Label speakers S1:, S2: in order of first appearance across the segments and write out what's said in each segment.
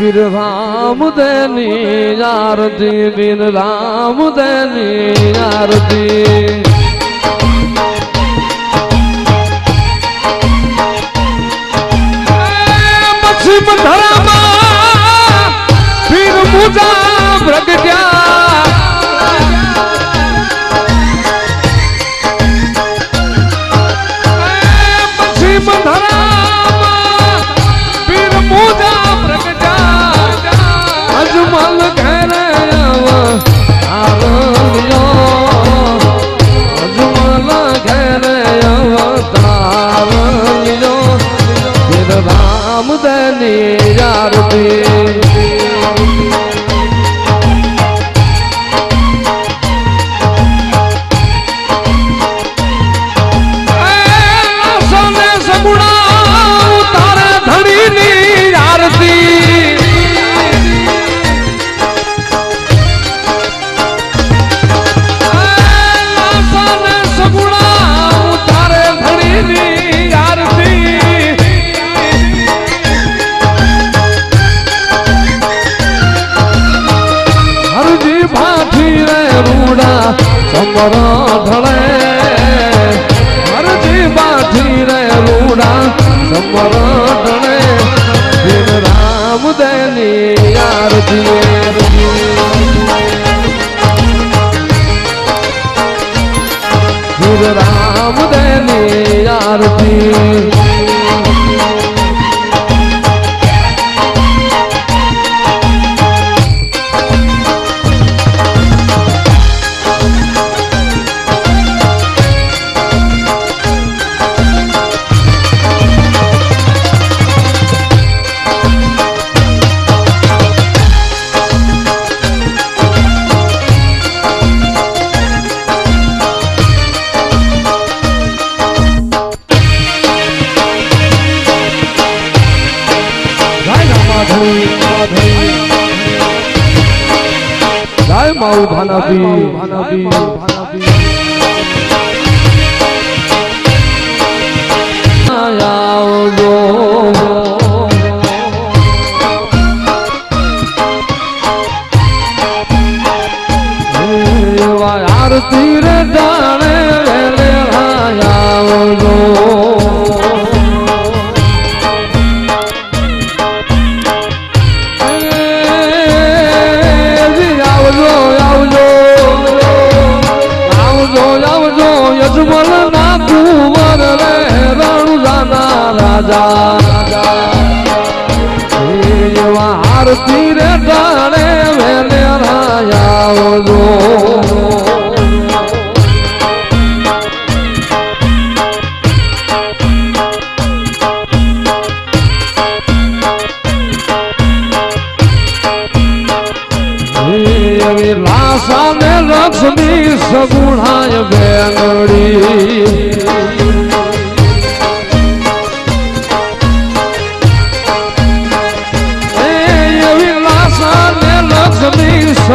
S1: પીર રામ દેની આરતી પીર રામ દેની આરતી ઢળે હરજી ભાઠી રે રૂડા સમર ઢળે દિન રામ દેની આરતી રામ દેની આરતી માઉ ભાનાબી ભાનાબી ભાનાબી આવજો એવા આરતી રે રાજા. આરતી રે ટાણે વેલે રાયા જો. લાસા ને લક્ષ્મી સગુણાય બેનડી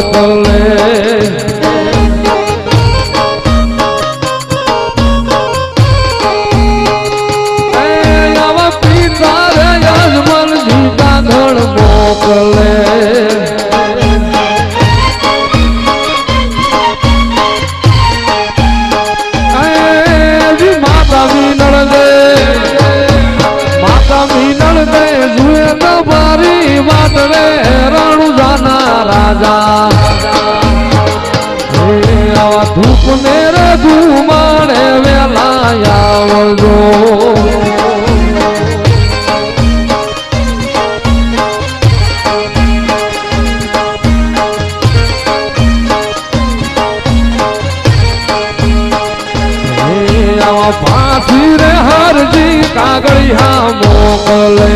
S1: મોકલે ઉપનેર ધુમાડે વેલા આવજો. પાછી રે હરજી કાગળિયા મોકલે.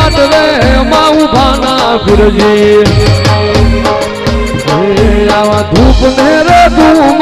S1: વાત રે માં ઊભા ના ગુરજી આવા ધૂપ ને રે ધૂમ